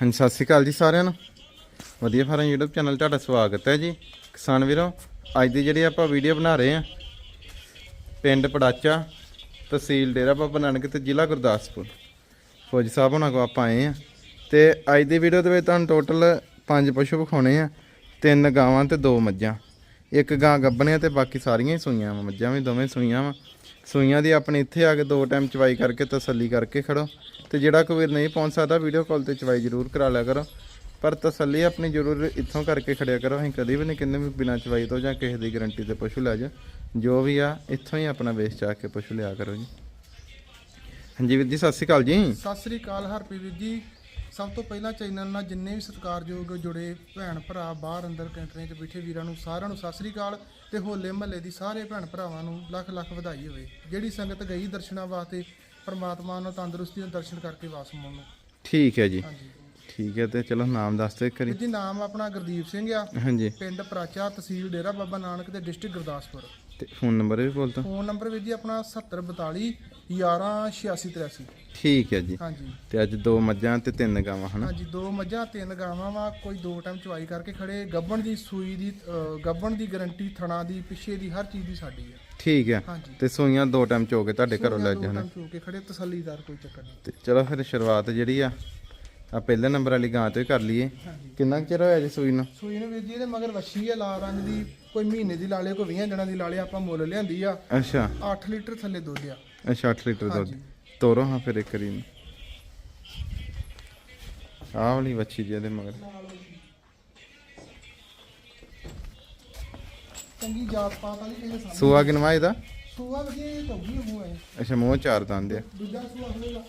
ਹਾਂਜੀ, ਸਤਿ ਸ਼੍ਰੀ ਅਕਾਲ ਜੀ ਸਾਰਿਆਂ ਨੂੰ। ਵਧੀਆ ਫਾਰਮ YouTube ਚੈਨਲ ਤੁਹਾਡਾ ਸਵਾਗਤ ਹੈ ਜੀ। ਕਿਸਾਨ ਵੀਰੋ, ਅੱਜ ਦੀ ਜਿਹੜੀ ਆਪਾਂ ਵੀਡੀਓ ਬਣਾ ਰਹੇ ਆ ਪਿੰਡ ਪੜਾਚਾ, ਤਹਿਸੀਲ ਡੇਰਾ ਬਾਬਾ ਨਾਨਕ ਤੇ ਜ਼ਿਲ੍ਹਾ ਗੁਰਦਾਸਪੁਰ। ਫੌਜ ਸਾਹਿਬ ਉਹਨਾਂ ਕੋ ਆਪਾਂ ਆਏ ਆ ਤੇ ਅੱਜ ਦੀ ਵੀਡੀਓ ਦੇ ਵਿੱਚ ਤੁਹਾਨੂੰ ਟੋਟਲ ਪੰਜ ਪਸ਼ੂ ਵਿਖਾਉਣੇ ਆ, ਤਿੰਨ ਗਾਵਾਂ ਤੇ ਦੋ ਮੱਝਾਂ। ਇੱਕ ਗਾਂ ਗੱਬਣੇ ਆ ਤੇ ਬਾਕੀ ਸਾਰੀਆਂ ਹੀ ਸੂਈਆਂ ਵਾ, ਮੱਝਾਂ ਵੀ ਦੋਵੇਂ ਸੂਈਆਂ ਵਾ। ਸੂਈਆਂ ਦੀ ਆਪਣੇ ਇੱਥੇ ਆ ਕੇ ਦੋ ਟਾਈਮ ਚਵਾਈ ਕਰਕੇ ਤਸੱਲੀ ਕਰਕੇ ਖੜੋ। ਤੇ ਜਿਹੜਾ ਕੋਈ ਵੀਰ ਨਹੀਂ ਪਹੁੰਚ ਸਕਦਾ ਵੀਡੀਓ ਕਾਲ ਤੇ ਚਵਾਈ ਜ਼ਰੂਰ ਕਰਾ ਲਿਆ ਕਰੋ। ਪਰ ਤਸੱਲੀ ਆਪਣੀ ਜ਼ਰੂਰ ਇੱਥੋਂ ਕਰਕੇ ਖੜਿਆ ਕਰੋ। ਅਸੀਂ ਕਦੀ ਵੀ ਨਹੀਂ ਕਹਿੰਦੇ ਵੀ ਬਿਨਾਂ ਚਵਾਈ ਤੋਂ ਜਾਂ ਕਿਸੇ ਦੀ ਗਾਰੰਟੀ ਤੇ ਪਸ਼ੂ ਲੈ ਜਾ। ਜੋ ਵੀ ਆ, ਇੱਥੋਂ ਹੀ ਆਪਣਾ ਵੇਚ ਚਾ ਕੇ ਪਸ਼ੂ ਲਿਆ ਕਰੋ ਜੀ। ਹਾਂਜੀ ਵੀਰ ਜੀ, ਸਤਿ ਸ਼੍ਰੀ ਅਕਾਲ ਜੀ। ਸਤਿ ਸ੍ਰੀ ਅਕਾਲ ਹਰਪ੍ਰੀਤ ਵੀਰ ਜੀ। ਸਭ ਤੋਂ ਪਹਿਲਾਂ ਚੈਨਲ ਨਾਲ ਜਿੰਨੇ ਵੀ ਸਤਿਕਾਰਯੋਗ ਜੁੜੇ ਭੈਣ ਭਰਾ ਬਾਹਰ ਅੰਦਰ ਕੰਟਰੀਆਂ 'ਚ ਬੈਠੇ ਵੀਰਾਂ ਨੂੰ ਸਾਰਿਆਂ ਨੂੰ ਸਤਿ ਸ੍ਰੀ ਅਕਾਲ ਤੇ ਹੋਲੇ ਮਹੱਲੇ ਦੀ ਸਾਰੇ ਭੈਣ ਭਰਾਵਾਂ ਨੂੰ ਲੱਖ ਲੱਖ ਵਧਾਈ ਹੋਵੇ। ਜਿਹੜੀ ਸੰਗਤ ਗਈ ਦਰਸ਼ਨਾਂ ਵਾਸਤੇ ਪਰਮਾਤਮਾ ਨੂੰ ਤੰਦਰੁਸਤੀ ਨਾਲ ਦਰਸ਼ਨ ਕਰਕੇ ਵਾਪਸ ਮੁੜਨ ਠੀਕ ਹੈ ਜੀ। ਹਾਂਜੀ। ਠੀਕ ਹੈ ਤੇ ਚਲੋ ਨਾਮ ਦੱਸ ਦਿਓ ਵੀਰ। ਜੀ ਨਾਮ ਆਪਣਾ ਗੁਰਦੀਪ ਸਿੰਘ ਆ। ਹਾਂਜੀ। ਪਿੰਡ ਪ੍ਰਾਚਾ ਤਹਿਸੀਲ ਡੇਰਾ ਬਾਬਾ ਨਾਨਕ ਤੇ ਡਿਸਟ੍ਰਿਕਟ ਗੁਰਦਾਸਪੁਰ। ਤੇ ਫੋਨ ਨੰਬਰ ਵੀ ਬੋਲ ਦੋ ਫੋਨ ਨੰਬਰ ਵੀਰ ਜੀ ਆਪਣਾ 7042 118683 ਠੀਕ ਹੈ ਜੀ। ਹਾਂਜੀ। ਤੇ ਅੱਜ ਦੋ ਮੱਝਾਂ ਤੇ ਤਿੰਨ ਗਾਵਾਂ ਹਨਾ? ਹਾਂਜੀ ਦੋ ਮੱਝਾਂ ਤਿੰਨ ਗਾਵਾਂ ਵਾ। ਕੋਈ ਦੋ ਟਾਈਮ ਚਵਾਈ ਕਰਕੇ ਖੜੇ। ਗੱਬਣ ਦੀ ਸੂਈ ਦੀ ਗੱਬਣ ਦੀ ਗਾਰੰਟੀ ਥਣਾ ਦੀ ਪਿੱਛੇ ਦੀ ਹਰ ਚੀਜ਼ ਦੀ ਸਾਡੀ ਹੈ। ਠੀਕ ਹੈ। ਹਾਂਜੀ। ਤੇ ਸੂਈਆਂ ਦੋ ਟਾਈਮ ਚੋ ਕੇ ਤੁਹਾਡੇ ਘਰੋਂ ਲੈ ਜਾਣਾ। ਚੋ ਕੇ ਖੜੇ ਤਸੱਲੀਦਾਰ ਕੋਈ ਚੱਕਰ ਨਹੀਂ। ਤੇ ਚਲੋ ਫਿਰ ਸ਼ੁਰੂਆਤ ਜਿਹੜੀ ਆ ਆ ਪਹਿਲੇ ਨੰਬਰ ਵਾਲੀ ਗਾਂ ਤੋਂ ਹੀ ਕਰ ਲਈਏ। ਕਿੰਨਾ ਕੁ ਚਿਰ ਹੋਇਆ ਜੀ ਸੂਈ ਨੂੰ? ਸੂਈ ਨੇ ਵੀਰ ਜੀ ਇਹਦੇ ਮਗਰ ਵੱਛੀ ਆ ਲਾਲ ਰੰਗ ਦੀ। ਕੋਈ ਮਹੀਨੇ ਦੀ ਲਾਲੇ ਕੋਈ 20 ਦਿਨਾਂ ਦੀ ਲਾਲੇ ਆਪਾਂ ਮੁੱਲ ਲਿਆਂਦੀ ਆ। ਅੱਛਾ। 8 ਲੀਟਰ ਥੱਲੇ ਦੁੱਧ ਆ। ਅੱਛਾ 8 ਲੀਟਰ ਦੁੱਧ। ਤੋਰੋ ਹਾਂ ਫਿਰ ਇੱਕ ਰੀ ਨੂੰ ਆਹ ਵਾਲੀ ਵੱਛੀ ਜੀ ਇਹਦੇ ਮਗਰ। ਚੰਗੀ ਜਾਤ ਪਾਤ ਵਾਲੀ ਕਿਸੇ ਸਾਹਮਣੇ। ਸੂਆ ਕਿਨਵਾ ਇਹਦਾ? ਸੂਆ ਵਧੀਆ ਧੋਗੀ ਮੂੰਹ ਹੈ ਅੱਛਾ ਮੂੰਹ ਚਾਰ ਦੰਦ ਆ। ਦੂਜਾ ਸੂਆ ਹੋਵੇਗਾ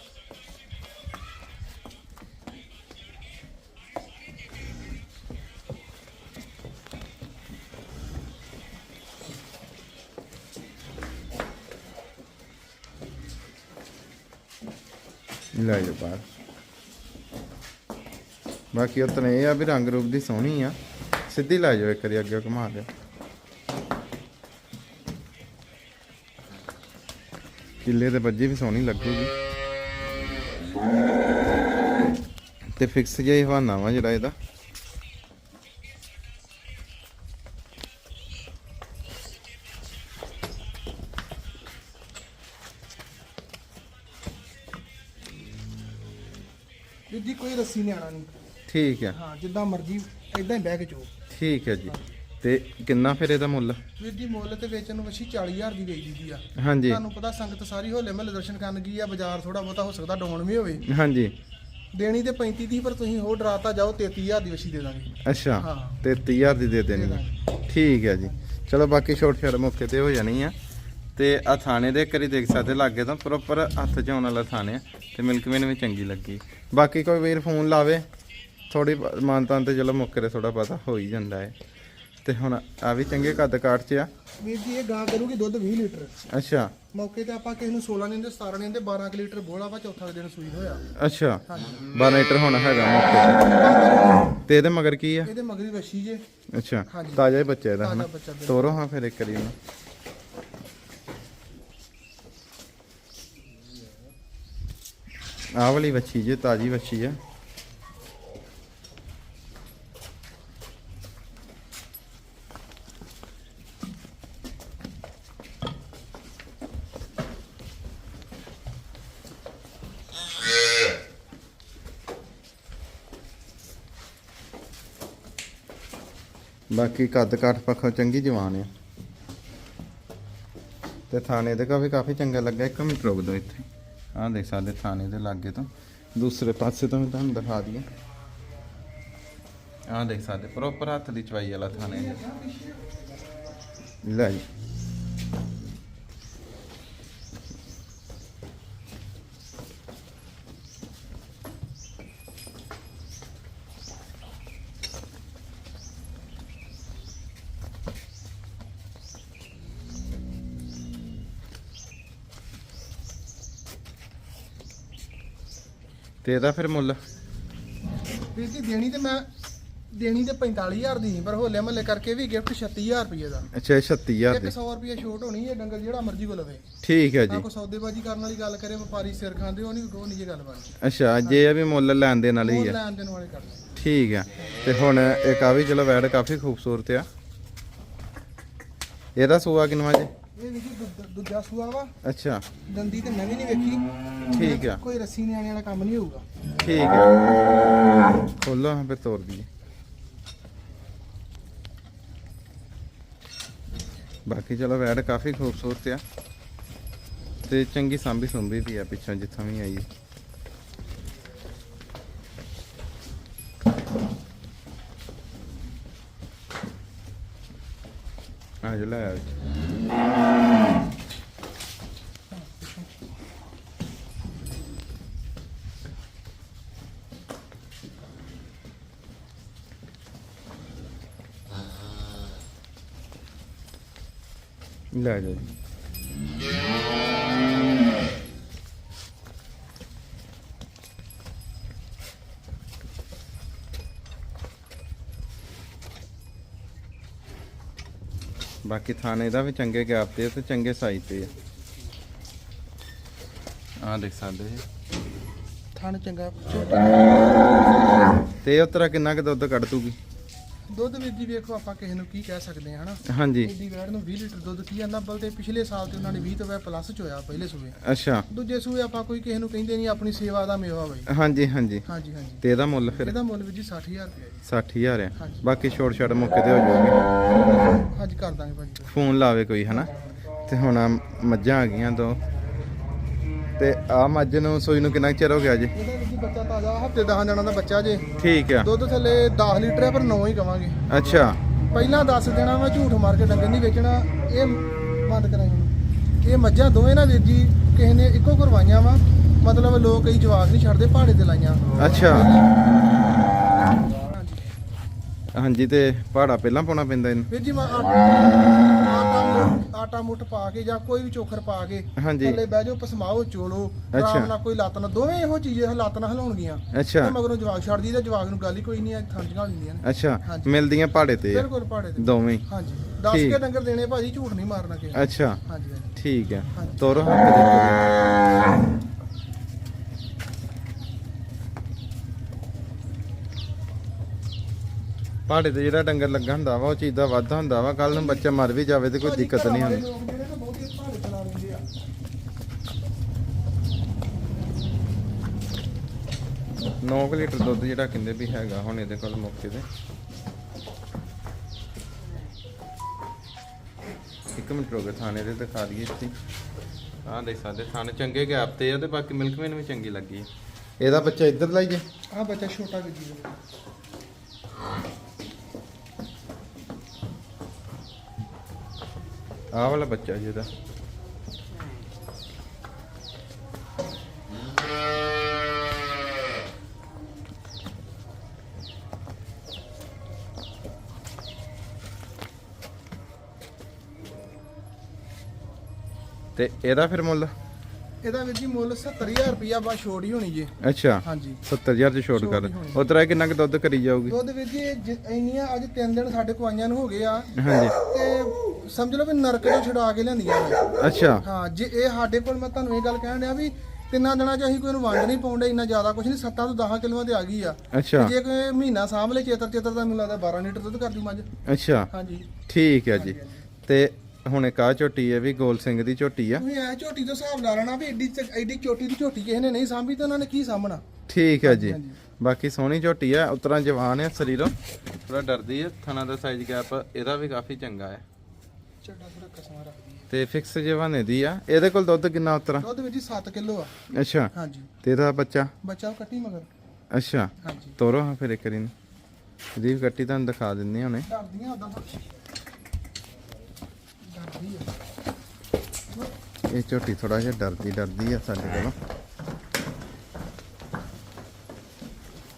ਲੈ ਜਾ ਬਾਹਰ। ਬਾਕੀ ਉਤਨੇ ਇਹ ਆ ਵੀ ਰੰਗ ਰੂਪ ਦੀ ਸੋਹਣੀ ਆ। ਸਿੱਧੀ ਲੈ ਜਾਓ ਇੱਕ ਵਾਰੀ ਅੱਗੇ ਘੁਮਾ ਲਿਓ ਕਿੱਲੇ ਤੇ ਵੱਜੀ ਵੀ ਸੋਹਣੀ ਲੱਗੂਗੀ। ਤੇ ਫਿਕਸ ਜਿਹਾ ਹੀ ਹਵਾਨਾ ਵਾ ਜਿਹੜਾ ਇਹਦਾ। ਵੀਰ ਜੀ ਕੋਈ ਰੱਸੀ ਨਿਆਣਾ ਨਹੀਂ। ਠੀਕ ਹੈ। ਹਾਂ ਜਿੱਦਾਂ ਮਰਜ਼ੀ ਇਦਾਂ ਹੀ ਬਹਿ ਕੇ ਚੋ ਠੀਕ ਹੈ ਜੀ। ਤੇ ਕਿੰਨਾ ਫਿਰ ਇਹਦਾ ਮੁੱਲ? ਵੀਰ ਜੀ ਮੁੱਲ ਤੇ ਵੇਚਣ ਨੂੰ ਵਸ਼ੀ 40000 ਦੀ ਵੇਚਦੀ ਦੀ ਆ। ਹਾਂਜੀ। ਤੁਹਾਨੂੰ ਪਤਾ ਸੰਗਤ ਸਾਰੀ ਹੋਲੇ ਮਹੱਲੇ ਦਰਸ਼ਨ ਕਰਨ ਗਈ ਆ ਬਾਜ਼ਾਰ ਥੋੜਾ ਬਹੁਤਾ ਹੋ ਸਕਦਾ ਡਾਊਨ ਵੀ ਹੋਵੇ। ਹਾਂਜੀ। ਦੇਣੀ ਤੇ 35 ਦੀ ਪਰ ਤੁਸੀਂ ਹੋਰ ਡਰਾਤਾ ਜਾਓ 33000 ਦੀ ਵਸ਼ੀ ਦੇ ਦਾਂਗੇ। ਅੱਛਾ। ਹਾਂ। ਤੇ 30000 ਦੀ ਦੇ ਦੇਣੀ। ਠੀਕ ਹੈ ਜੀ। ਚਲੋ ਬਾਕੀ ਛੋਟ ਛੋਟ ਮੌਕੇ ਤੇ ਹੋ ਜਾਣੀ ਆ। ਤੇ ਆ ਥਾਣੇ ਦੇ ਕਰੀ ਦੇਖ ਸਕਦੇ ਲਾਗੇ ਤੋਂ ਪ੍ਰੋਪਰ ਹੱਥ 'ਚ ਆਉਣ ਵਾਲਾ ਥਾਣੇ ਆ ਤੇ ਮਿਲਕ ਮੈਨੂੰ ਵੀ ਚੰਗੀ ਲੱਗੀ। ਬਾਕੀ ਕੋਈ ਵੀਰ ਫੋਨ ਲਾਵੇ ਥੋੜੀ ਮਾਨਤਾਂ ਤੇ ਚਲੋ ਮੌਕੇ ਤੇ ਥੋੜਾ ਪਤਾ ਹੋ ਹੀ ਜਾਂਦਾ ਹੈ ਤੇ ਹੁਣ ਆ ਵੀ ਚੰਗੇ ਕੱਦ ਕਾਠ 'ਚ ਆ। ਵੀਰ ਜੀ ਇਹ ਗਾਂ ਕਰੂਗੀ ਦੁੱਧ 20 ਲੀਟਰ। ਅੱਛਾ। ਮੌਕੇ ਤੇ ਆਪਾਂ ਕਿਸੇ ਨੂੰ 16 ਨਹੀਂ ਦਿੰਦੇ 17 ਨਹੀਂ ਦਿੰਦੇ 12 ਕੁ ਲੀਟਰ ਬੋਲਾ ਵਾ ਚੌਥਾ ਦਿਨ ਸੂਈ ਹੋਇਆ। ਅੱਛਾ। ਹਾਂਜੀ। 12 ਲੀਟਰ ਹੋਣਾ ਹੈਗਾ ਮੌਕੇ ਤੇ। ਤੇ ਇਹਦੇ ਮਗਰ ਕੀ ਆ? ਇਹਦੇ ਮਗਰੀ ਵਸ਼ੀ ਜੇ। ਅੱਛਾ। ਤਾਜ਼ਾ ਹੀ ਬੱਚਾ ਇਹਦਾ ਹਨਾ। ਤੋਰੋ ਹਾਂ ਫਿਰ ਇੱਕ ਵਾਰੀ ਇਹਨੂੰ। ਆਹ ਵਾਲੀ ਵੱਛੀ ਜੇ, ਤਾਜੀ ਵੱਛੀ ਆ। ਬਾਕੀ ਕੱਦ ਕਾਠ ਪੱਖੋਂ ਚੰਗੀ ਜਵਾਨ ਆ। ਤੇ ਥਾਣੇ ਦੇ ਕਾਫੀ ਕਾਫੀ ਚੰਗਾ ਲੱਗਾ, ਇੱਕ ਮਿੰਟ ਰੁਕ ਦੋ ਇੱਥੇ। ਆਹ ਦੇਖ ਸਕਦੇ ਥਾਣੇ ਦੇ ਲਾਗੇ ਤੋਂ, ਦੂਸਰੇ ਪਾਸੇ ਤੋਂ ਵੀ ਤੁਹਾਨੂੰ ਦਿਖਾ ਦਈਏ। ਆਹ ਦੇਖ ਸਕਦੇ ਪ੍ਰੋਪਰ ਹੱਥ ਦੀ ਚਵਾਈ ਵਾਲਾ ਥਾਣੇ। ਲੈ ਜੀ। ਤੇ ਇਹਦਾ ਫਿਰ ਮੁੱਲ? ਵੀਰ ਜੀ ਦੇਣੀ ਤੇ ਮੈਂ ਦੇਣੀ ਤੇ 45000 ਦੀ ਸੀ, ਪਰ ਹੋਲੇ ਮਹੱਲੇ ਕਰਕੇ ਵੀ ਗਿਫਟ 36000 ਰੁਪਏ ਦਾ। ਅੱਛਾ ਇਹ 36000 ਇੱਕ ਦੀ। 100 ਰੁਪਏ ਛੋਟ ਹੋਣੀ ਹੈ ਡੰਗਰ ਜਿਹੜਾ ਮਰਜ਼ੀ ਕੋ ਲਵੇ ਠੀਕ ਹੈ ਨਾ ਜੀ ਕੋਈ ਸੌਦੇਬਾਜ਼ੀ ਕਰਨ ਵਾਲੀ ਗੱਲ ਕਰੇ ਵਪਾਰੀ ਸਿਰ ਖਾਂਦੇ ਉਹ ਨਹੀਂ ਉਹ ਨਹੀਂ ਇਹ ਗੱਲ ਬਣਦੀ। ਅੱਛਾ ਜੇ ਇਹ ਵੀ ਮੁੱਲ ਲੈਣ ਦੇ ਨਾਲ ਹੀ। ਉਹ ਆ ਲੈਣ ਦੇਣ ਵਾਲੇ ਕਰਦੇ ਠੀਕ ਆ ਤੇ ਹੁਣ ਆ ਵੀ ਚਲੋ ਵੈੜ ਕਾਫੀ ਖੂਬਸੂਰਤ ਆ। ਇਹਦਾ ਸੂਆ ਕਿੰਨਵਾ ਜੀ? ਇਹ ਵੀ ਜੀ ਦੁੱਧ- ਦੂਜਾ ਸੂਆ ਵਾ। ਅੱਛਾ। ਦੰਦੀ ਤੇ ਮੈਂ ਵੀ ਨਹੀਂ ਵੇਖੀ। ਠੀਕ ਆ। ਕੋਈ ਰੱਸੀ ਨਿਆਣੇ ਵਾਲਾ ਕੰਮ ਨਹੀਂ ਹੋਊਗਾ। ਠੀਕ ਆ। ਖੋਲੋ ਹਾਂ ਫਿਰ ਤੋੜ ਦਈਏ। ਬਾਕੀ ਚਲੋ ਵੈੜ ਕਾਫੀ ਖੂਬਸੂਰਤ ਆ। ਤੇ ਚੰਗੀ ਸਾਂਭੀ ਸੁੰਭੀ ਵੀ ਆ ਪਿੱਛੋਂ ਜਿੱਥੋਂ ਵੀ ਆਈ ਹੈ। ਆ ਜੋ ਲੈ ਆ ਜੀ। ਲੈ ਜਾ ਜੀ। ਬਾਕੀ ਥਾਣੇ ਦਾ ਵੀ ਚੰਗੇ ਗੈਪ ਤੇ ਆ ਤੇ ਚੰਗੇ ਸਾਈਜ਼ ਤੇ ਆ। ਆ ਦੇਖ ਸਕਦੇ ਜੀ। ਥਣ ਚੰਗਾ। ਤੇ ਉਹ ਤਰ੍ਹਾਂ ਕਿੰਨਾ ਕੁ ਦੁੱਧ ਕੱਢ ਦੂਗੀ? ਦੁੱਧ ਵੀਰ ਜੀ ਵੇਖੋ ਆਪਾਂ ਕਿਸੇ ਨੂੰ ਕੀ ਕਹਿ ਸਕਦੇ ਹਾਂ ਹਨਾ? ਹਾਂਜੀ। ਏਡੀ ਵੈੜ ਨੂੰ 20 ਲੀਟਰ ਦੁੱਧ ਕੀ ਆਂਦਾ ਬਲ ਤੇ ਪਿਛਲੇ ਸਾਲ ਤੇ ਉਹਨਾਂ ਨੇ 20 ਤੋਂ ਪਲੱਸ ਚ ਹੋਇਆ ਪਹਿਲੇ ਸੂਏ। ਅੱਛਾ। ਦੂਜੇ ਸੂਏ ਆਪਾਂ ਕੋਈ ਕਿਸੇ ਨੂੰ ਕਹਿੰਦੇ ਨਹੀਂ ਆਪਣੀ ਸੇਵਾ ਦਾ ਮੇਵਾ ਬਈ। ਹਾਂਜੀ ਹਾਂਜੀ। ਹਾਂਜੀ ਹਾਂਜੀ। ਤੇ ਇਹਦਾ ਮੁੱਲ ਫਿਰ? ਇਹਦਾ ਮੁੱਲ ਵੀਰ ਜੀ 60000 ਰੁਪਏ ਜੀ। 60000 ਆ। ਬਾਕੀ ਛੋਟ ਛੋਟ ਮੌਕੇ ਤੇ ਹੋ ਜਾਊਗੀ। ਹਾਂਜੀ ਕਰ ਦਾਂਗੇ ਭਾਜੀ। ਫੋਨ ਲਾਵੇ ਕੋਈ ਹਨਾ? ਤੇ ਹੁਣ ਮੱਝਾਂ ਆ ਗਈਆਂ ਦੋ। ਤੇ ਆ ਮੱਝ ਨੂੰ ਸੂਈ ਨੂੰ ਕਿੰਨਾ ਕੁ ਚਿਰ ਹੋ ਗਿਆ ਜੀ? ਇਹਦਾ ਜੀ ਬੱਚਾ ਤਾਜ਼ਾ ਹਫ਼ਤੇ 10 ਦਿਨਾਂ ਦਾ ਬੱਚਾ ਜੇ। ਠੀਕ ਆ। ਦੁੱਧ ਥੱਲੇ 10 ਲੀਟਰ ਹੈ ਪਰ 9 ਹੀ ਕਵਾਂਗੇ। ਅੱਛਾ। ਪਹਿਲਾਂ ਦੱਸ ਦੇਣਾ ਮੈਂ ਝੂਠ ਮਾਰ ਕੇ ਡੰਗਰ ਨਹੀਂ ਵੇਚਣਾ। ਇਹ ਬੰਦ ਹੁਣ। ਇਹ ਮੱਝਾਂ ਦੋਵੇਂ ਨਾ ਵੀਰ ਜੀ ਕਿਸੇ ਨੇ ਇੱਕੋ ਕਰਵਾਈਆਂ ਵਾ। ਮਤਲਬ ਲੋਕ ਕਈ ਜਵਾਕ ਨਹੀਂ ਛੱਡਦੇ ਪਹਾੜੇ ਤੇ ਲਾਈਆਂ। ਅੱਛਾ। ਹਾਂਜੀ ਤੇ ਪਹਾੜਾ ਪਹਿਲਾਂ ਪਾਉਣਾ ਪੈਂਦਾ ਇਹਨੂੰ? ਵੀਰ ਜੀ ਮੈਂ ਆਟਾ ਮੁੱਠ- ਪਾ ਕੇ ਜਾਂ ਕੋਈ ਵੀ ਚੋਖਰ ਪਾ ਕੇ ਹਾਂਜੀ। ਥੱਲੇ ਬਹਿ ਜਾਓ ਪਸਮਾਓ ਚੋਲੋ। ਅੱਛਾ। ਆਰਾਮ ਨਾਲ ਕੋਈ ਲੱਤ ਨਾ ਦੋਵੇਂ ਇਹੋ ਚੀਜ਼ਾਂ ਲੱਤ ਨਾਲ ਹਿਲਾਉਣਗੀਆਂ। ਅੱਛਾ। ਤੇ ਮਗਰੋਂ ਜਵਾਕ ਛੱਡਦੀ ਤੇ ਜਵਾਕ ਨੂੰ ਗੱਲ ਹੀ ਕੋਈ ਨਹੀਂ ਹੈ ਥਾਂਜੀਆਂ ਹੁੰਦੀਆਂ ਨੇ ਅੱਛਾ। ਹਾਂਜੀ। ਮਿਲਦੀਆਂ ਪਹਾੜੇ ਤੇ ਆ, ਬਿਲਕੁਲ ਪਹਾੜੇ ਤੇ। ਦੋਵੇਂ। ਹੀ। ਹਾਂਜੀ। ਦੱਸ ਠੀਕ। ਕੇ ਡੰਗਰ ਦੇਣੇ ਭਾਜੀ ਝੂਠ ਨਹੀਂ ਮਾਰਨਾ ਕਿਸੇ ਅੱਛਾ। ਹਾਂਜੀ ਹਾਂਜੀ। ਠੀਕ ਆ। ਹਾਂਜੀ। ਤੋਰੋ ਹੱਥ ਦੇਖੋ ਪਹਾੜੇ ਤੇ ਜਿਹੜਾ ਡੰਗਰ ਲੱਗਾ ਹੁੰਦਾ ਵਾ ਉਹ ਚੀਜ਼ ਦਾ ਵਾਧਾ ਹੁੰਦਾ ਵਾ। ਕੱਲ ਨੂੰ ਬੱਚਾ ਮਰ ਵੀ ਜਾਵੇ ਤੇ ਕੋਈ ਦਿੱਕਤ ਨਹੀਂ ਹੁੰਦੀ। ਲੋਕ ਜਿਹੜੇ ਨਾ ਬਹੁਤੇ ਪਹਾੜੇ ਚਲਾ ਲੈਂਦੇ ਆ। 9 ਲੀਟਰ ਦੁੱਧ ਜਿਹੜਾ ਕਹਿੰਦੇ ਵੀ ਹੈਗਾ ਹੁਣ ਇਹਦੇ ਕੋਲ ਮੌਕੇ ਤੇ। ਇੱਕ ਮਿੰਟ ਰੋਗੇ ਥਾਣੇ ਦੇ ਦਿਖਾ ਦਈਏ ਇੱਥੇ। ਆਹ ਦੇਖ ਸਕਦੇ ਥਾਣੇ ਚੰਗੇ ਗੈਪ ਤੇ ਆ ਤੇ ਬਾਕੀ ਮਿਲਕਮੈਨ ਵੀ ਚੰਗੀ ਲੱਗੀ ਹੈ ਇਹਦਾ ਬੱਚਾ ਇੱਧਰ ਲਾਈਏ। ਆ ਬੱਚਾ ਛੋਟਾ ਗੱਜੀ ਆਹ ਵਾਲਾ ਬੱਚਾ ਜੀ ਇਹਦਾ। ਤੇ ਇਹਦਾ ਫਿਰ ਮੁੱਲ? ਇਹਦਾ ਵੀਰ ਜੀ ਮੁੱਲ 70000 ਰੁਪਇਆ ਬਾ ਛੋੜ ਹੀ ਹੋਣੀ ਜੀ। ਅੱਛਾ। ਹਾਂਜੀ। 70000 ਚ ਛੋਟ ਕਰ। ਉਤਰਾ ਕਿੰਨਾ ਕੁ ਦੁੱਧ ਕਰੀ ਜਾਊਗੀ? ਦੁੱਧ ਵੀਰ ਜੀ ਇੰਨੀਆਂ ਅੱਜ 3 ਦਿਨ ਸਾਡੇ ਕੋ ਆਈਆਂ ਨੂੰ ਹੋ ਗਏ ਆ। ਹਾਂਜੀ। ਤੇ ਸਮਝ ਲਓ ਵੀ ਨਰਕ ਤੋਂ ਛੁਡਾ ਕੇ ਲਿਆਂਦੀਆਂ ਨੇ। ਅੱਛਾ। ਹਾਂ ਜੇ ਇਹ ਸਾਡੇ ਕੋਲ ਮੈਂ ਤੁਹਾਨੂੰ ਇਹ ਗੱਲ ਕਹਿਣ ਡਿਆ ਵੀ ਤਿੰਨਾਂ ਦਿਨਾਂ 'ਚ ਅਸੀਂ ਕੋਈ ਨੂੰ ਵੰਡ ਨਹੀਂ ਪਾਉਂਦੇ ਇੰਨਾ ਜ਼ਿਆਦਾ ਕੁਝ ਨਹੀਂ 7 ਤੋਂ 10 ਕਿਲੋਆਂ ਤੇ ਆ ਗਈ ਆ। ਅੱਛਾ। ਜੇ ਕੋਈ ਮਹੀਨਾ ਸਾਂਭ ਲੈ ਚੇਤਰ ਚੇਤਰ ਦਾ ਮੈਨੂੰ ਲੱਗਦਾ 12 ਲੀਟਰ ਦੁੱਧ ਕਰ ਦੂ ਮੱਝ। ਅੱਛਾ। ਹਾਂਜੀ। ਠੀਕ ਹੈ ਜੀ। ਤੇ ਹੁਣ ਇੱਕ ਆ ਝੋਟੀ ਹੈ ਵੀ ਗੋਲ ਸਿੰਘ ਦੀ ਝੋਟੀ ਆ। ਤੁਸੀਂ ਐ ਝੋਟੀ ਤੋਂ ਹਿਸਾਬ ਲਾ ਲੈਣਾ ਵੀ ਚ- ਏਡੀ ਚੋਟੀ ਦੀ ਝੋਟੀ ਕਿਸੇ ਨੇ ਨਹੀਂ ਸਾਂਭੀ ਤੇ ਉਹਨਾਂ ਨੇ ਕੀ ਸਾਂਭਣਾ? ਠੀਕ ਹੈ ਜੀ। ਬਾਕੀ ਸੋਹਣੀ ਝੋਟੀ ਆ ਉਤਰਾ ਜਵਾਨ ਹੈ ਸਰੀਰੋਂ। ਥੋੜਾ ਡਰਦੀ ਹੈ ਥਣਾ ਦਾ ਸਾਈਜ਼ ਗੈਪ ਇਹਦਾ ਵੀ ਕਾਫੀ ਚੰਗਾ ਹੈ ਚੱਡਾ ਥੋੜਾ ਕਸਮਾ ਰੱਖਦੀ ਹੈ ਤੇ ਫਿਕਸ ਜਵਾਨੇ ਦੀ ਆ। ਇਹਦੇ ਕੋਲ ਦੁੱਧ ਕਿੰਨਾ ਉਤਰਾ? ਦੁੱਧ ਵਿੱਚ 7 ਕਿਲੋ ਆ। ਅੱਛਾ। ਹਾਂਜੀ। ਤੇ ਇਹਦਾ ਬੱਚਾ? ਬੱਚਾ ਕੱਟੀ ਮਗਰ। ਅੱਛਾ। ਹਾਂਜੀ। ਤੋਰੋ ਹਾਂ ਫਿਰ ਇੱਕ ਵਾਰੀ ਨੂੰ ਇਹਦੀ ਵੀ ਕੱਟੀ ਤੁਹਾਨੂੰ ਦਿਖਾ ਦਿੰਨੇ ਹੁਣੇ ਡਰਦੀਆਂ ਉਦਾਂ ਤਾਂ। ਡਰਦੀ ਆ। ਇਹ ਝੋਟੀ ਥੋੜਾ ਜਿਹਾ ਡਰਦੀ ਡਰਦੀ ਆ ਸਾਡੇ ਕੋਲੋਂ।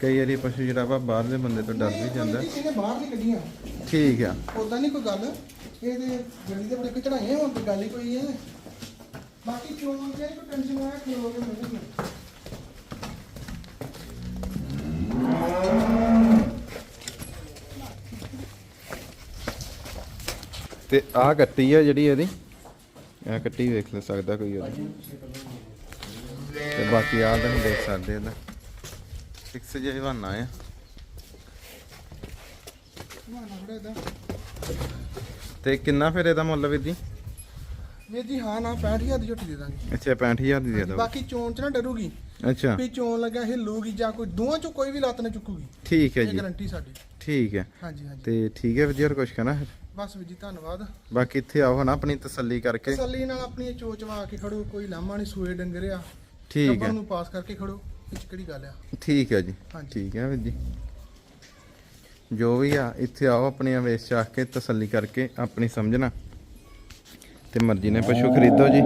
ਕਈ ਵਾਰੀ ਪਸ਼ੂ ਜਿਹੜਾ ਵਾ ਬਾਹਰਲੇ ਬੰਦੇ ਤੋਂ ਡਰ ਵੀ ਜਾਂਦਾ। ਇਹਨੇ ਬਾਹਰ ਨਹੀਂ ਕੱਢੀਆਂ। ਠੀਕ ਆ। ਉਦਾਂ ਨਹੀਂ ਕੋਈ ਗੱਲ। ਇਹਦੇ ਗੱਡੀ ਦੇ ਬੜੇ ਕੋਈ ਚੜਾਈਆਂ ਹੁਣ ਤੇ ਗੱਲ ਹੀ ਕੋਈ ਹੈ ਬਾਕੀ ਕਿਉਂ ਨਹੀਂ ਕੋਈ ਟੈਨਸ਼ਨ ਨਾ ਖਲੋ ਕੇ ਮੈਨੂੰ ਤੇ ਆ ਕੱਟੀ ਆ ਜਿਹੜੀ ਇਹਦੀ। ਇਹ ਕੱਟੀ ਵੇਖ ਲੈ ਸਕਦਾ ਕੋਈ ਉਹਦੀ। ਤੇ ਬਾਕੀ ਆ ਤਾਂ ਦੇਖ ਸਕਦੇ ਇਹਦਾ। ਫਿਕਸ ਜਿਹਾ ਹੀ ਬਣਨਾ ਆ। ਬਣਨਾ ਬੜਾ ਇਹਦਾ? ਤੇ ਕਿੰਨਾ ਫਿਰ ਇਹਦਾ ਮੁੱਲ ਵੀਰ ਜੀ? ਵੀਰ ਜੀ ਹਾਂ ਨਾ 65000 ਦੀ ਝੋਟੀ ਦੇ ਦਾਂਗੇ। ਅੱਛਾ 65000 ਦੀ ਦੇ ਦੋ ਬਾਕੀ ਚੋਣ ਚ ਨਾ ਡਰੂਗੀ। ਅੱਛਾ। ਵੀ ਚੋਣ ਲੱਗਾ ਹਿੱਲੂਗੀ ਜਾਂ ਕੋਈ ਦੋਵਾਂ ਚੋਂ ਕੋਈ ਵੀ ਲੱਤ ਨਾ ਚੁੱਕੂਗੀ। ਠੀਕ ਹੈ ਇਹ ਜੀ। ਗਾਰੰਟੀ ਸਾਡੀ। ਠੀਕ ਹੈ। ਹਾਂਜੀ ਹਾਂਜੀ। ਤੇ ਠੀਕ ਹੈ ਵੀਰ ਜੀ ਹੋਰ ਕੁਝ ਕਹਿਣਾ ਹੈ? ਬਸ ਵੀਰ ਜੀ ਧੰਨਵਾਦ। ਬਾਕੀ ਇੱਥੇ ਆਓ ਹਨਾ ਆਪਣੀ ਤਸੱਲੀ ਕਰਕੇ। ਤਸੱਲੀ ਨਾਲ ਆਪਣੀ ਇਹ ਚੋਚ ਵਾ ਕੇ ਖੜੋ ਕੋਈ ਲਾਮਾ ਨਹੀਂ ਸੂਏ ਡੰਗਰ ਆ ਠੀਕ ਹੈ। ਨੂੰ ਪਾਸ ਕਰਕੇ ਖੜੋ ਇਹ 'ਚ ਕਿਹੜੀ ਗੱਲ ਆ। ਠੀਕ ਹੈ ਜੀ। ਹਾਂਜੀ। ਠੀਕ ਹੈ ਵੀਰ ਜੀ। ਜੋ ਵੀ ਆ, ਇੱਥੇ ਆਓ ਆਪਣੀਆਂ ਵੇਚ ਚਾਖ ਕੇ ਤਸੱਲੀ ਕਰਕੇ ਆਪਣੀ ਸਮਝਣਾ ਤੇ ਮਰਜ਼ੀ ਨੇ ਪਸ਼ੂ ਖਰੀਦੋ ਜੀ।